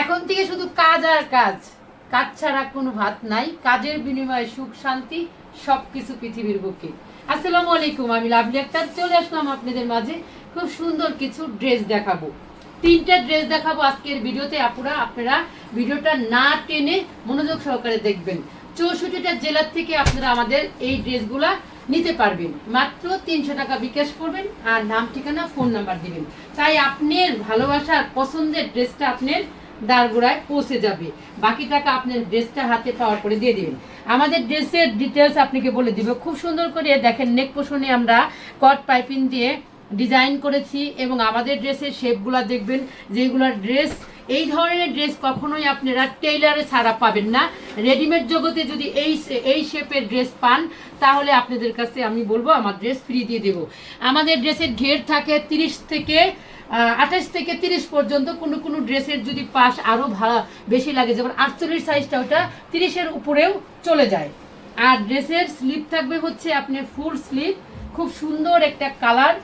এখন থেকে শুধু কাজ আর কাজ। কাজ ছাড়া কোনো ভাত নাই, কাজের বিনিময়ে সুখ, শান্তি, সবকিছু পৃথিবীর বুকে। আসসালামু আলাইকুম, আমি লাভলি আক্তার, চলে আসলাম আপনাদের মাঝে খুব সুন্দর কিছু ড্রেস দেখাবো। তিনটা ড্রেস দেখাবো আজকের ভিডিওতে। আপুরা, আপনারা ভিডিওটা না টেনে মনোযোগ সহকারে দেখবেন। চৌষট্টিটা জেলার থেকে আপনারা আমাদের এই ড্রেসগুলা নিতে পারবেন। মাত্র তিনশো টাকা বিকাশ করবেন আর নাম, ঠিকানা, ফোন নাম্বার দিবেন। তাই আপনার ভালোবাসার, পছন্দের ড্রেসটা আপনার দাঁড়গোড়ায় পৌঁছে যাবে। বাকি টাকা আপনার ড্রেসটা হাতে পাওয়ার পরে দিয়ে দিবেন। আমাদের ড্রেসের ডিটেলস আপনাকে বলে দিব। খুব সুন্দর করে দেখেন নেক পোষণে আমরা কট পাইপিং দিয়ে ডিজাইন করেছি এবং আমাদের ড্রেসের শেপগুলো দেখবেন যেগুলোর ড্রেস, এই ধরনের ড্রেস কখনোই আপনারা টেইলারে ছাড়া পাবেন না। রেডিমেড জগতে যদি এই এই শেপের ড্রেস পান, তাহলে আপনাদের কাছে আমি বলব আমার ড্রেস ফ্রি দিয়ে দেবো। আমাদের ড্রেসের ঘের থাকে তিরিশ থেকে আঠাশ থেকে তিরিশ পর্যন্ত। কোনো কোনো ড্রেসের যদি পাশ আরও বেশি লাগে, যেমন আটচল্লিশ সাইজটা ওটা তিরিশের উপরেও চলে যায়। আর ড্রেসের স্লিপ থাকবে হচ্ছে আপনি ফুল স্লিপ খুব সুন্দর একটা কালার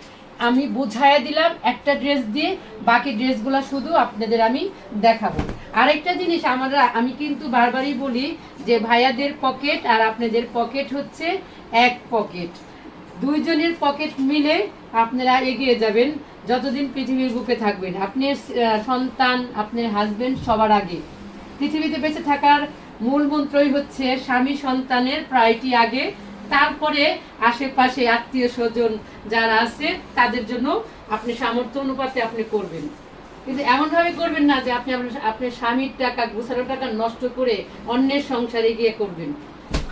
আমি বুঝাইয়া দিলাম, একটা ড্রেস দিয়ে বাকি ড্রেসগুলো শুধু আপনাদের আমি দেখাবো। আরেকটা জিনিস আমরা, আমি কিন্তু বারবারই বলি যে ভাইয়াদের পকেট আর আপনাদের পকেট হচ্ছে এক পকেট দুইজনের পকেট মিলে আপনারা এগিয়ে যাবেন, যতদিন পৃথিবীর বুকে থাকবেন। আপনার সন্তান, আপনার হাজবেন্ড সবার আগে। পৃথিবীতে বেঁচে থাকার মূল মন্ত্রই হচ্ছে স্বামী সন্তানের প্রায়টি আগে তারপরে আশেপাশে আত্মীয় স্বজন যারা আছে, তাদের জন্য আপনি সামর্থ্য অনুপাতে আপনি করবেন। কিন্তু এমনভাবে করবেন না যে আপনি আপনার আপনার স্বামীর টাকা গোছানো টাকা নষ্ট করে অন্যের সংসারে গিয়ে করবেন।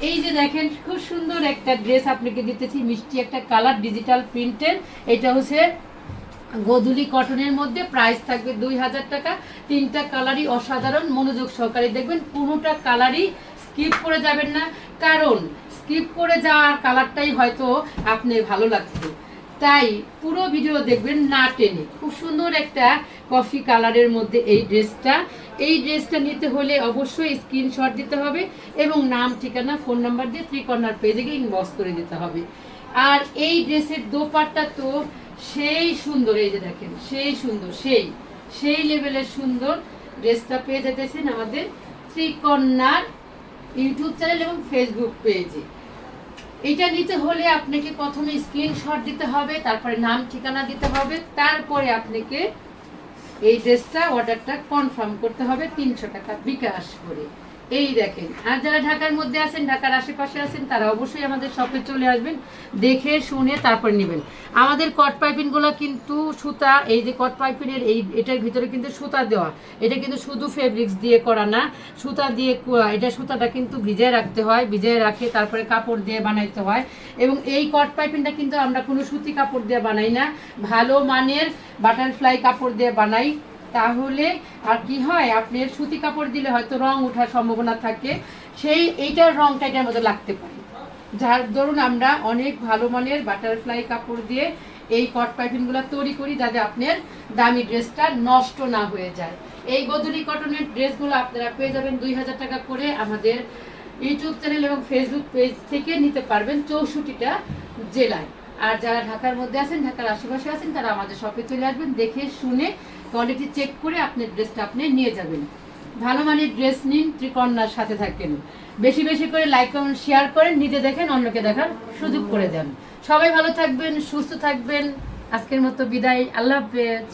এই যে দেখেন, খুব সুন্দর একটা ড্রেস আপনাকে দিতেছি, মিষ্টি একটা কালার, ডিজিটাল প্রিন্টের। এটা হচ্ছে গোধুলি কটনের মধ্যে, প্রাইস থাকবে দুই হাজার টাকা। তিনটা কালারই অসাধারণ, মনোযোগ সহকারে দেখবেন, কোনোটা কালারই স্কিপ করে যাবেন না। কারণ স্কিপ করে যাওয়ার কালারটাই হয়তো আপনি ভালো লাগতো তাই পুরো ভিডিও দেখবেন না টেনে। খুব সুন্দর একটা কফি কালারের মধ্যে এই ড্রেসটা এই ড্রেসটা নিতে হলে অবশ্যই স্ক্রিনশট দিতে হবে এবং নাম, ঠিকানা ফোন নাম্বার দিয়ে ত্রিকর্ণার পেজে গিয়ে ইনবক্স করে দিতে হবে। আর এই ড্রেসের দোপাট্টা তো সেই সুন্দর, এই যে দেখেন, সেই সুন্দর, সেই সেই লেভেলের সুন্দর ড্রেসটা পেয়ে যেতেছেন আমাদের ত্রিকন্যার ইউটিউব চ্যানেল এবং ফেসবুক পেজে এটা নিতে হলে আপনাকে প্রথমে স্ক্রিনশট দিতে হবে, তারপরে নাম, ঠিকানা দিতে হবে, তারপরে আপনাকে এই ড্রেসটা অর্ডারটা কনফার্ম করতে হবে, তিনশো টাকা বিকাশ করে। এই দেখেন, আর যারা ঢাকার মধ্যে আছেন, ঢাকার আশেপাশে আছেন, তারা অবশ্যই আমাদের শপে চলে আসবেন, দেখে, শুনে তারপর নেবেন। আমাদের কট পাইপিনগুলো কিন্তু সুতা, এই যে কট পাইপিনের এই এটার ভিতরে কিন্তু সুতা দেওয়া। এটা কিন্তু শুধু ফেব্রিক্স দিয়ে করা না, সুতা দিয়ে এটা সুতাটা কিন্তু ভিজিয়ে রাখতে হয়, ভিজিয়ে রাখে, তারপরে কাপড় দিয়ে বানাইতে হয়। এবং এই কট পাইপিনটা কিন্তু আমরা কোনো সুতি কাপড় দিয়ে বানাই না, ভালো মানের বাটারফ্লাই কাপড় দিয়ে বানাই। তাহলে আর কি হয়? আপনার সুতি কাপড় দিলে হয়তো রং ওঠার সম্ভাবনা থাকে। সেই এইটার রংটা এটার মধ্যে লাগতে পারে। যার ধরুন আমরা অনেক ভালো মানের বাটারফ্লাই কাপড় দিয়ে এই কট পাইপিনগুলো তৈরি করি, যাতে আপনার দামি ড্রেসটা নষ্ট না হয়ে যায়। এই গদুলি কটনের ড্রেসগুলো আপনারা পেয়ে যাবেন দুই হাজার টাকা করে আমাদের ইউটিউব চ্যানেল এবং ফেসবুক পেজ থেকে নিতে পারবেন চৌষট্টিটা জেলায়। আর যারা ঢাকার মধ্যে আছেন, ঢাকার আশেপাশে আছেন, তারা আমাদের শপে চলে আসবেন, দেখে শুনে কোয়ালিটি চেক করে আপনার ড্রেসটা আপনি নিয়ে যাবেন। ভালো মানের ড্রেস নিন ত্রিকন্যার সাথে থাকেন। বেশি বেশি করে লাইক কমেন্ট শেয়ার করেন, নিজে দেখেন, অন্যকে দেখার সুযোগ করে দেন। সবাই ভালো থাকবেন, সুস্থ থাকবেন। আজকের মতো বিদায়, আল্লাহ হাফেজ।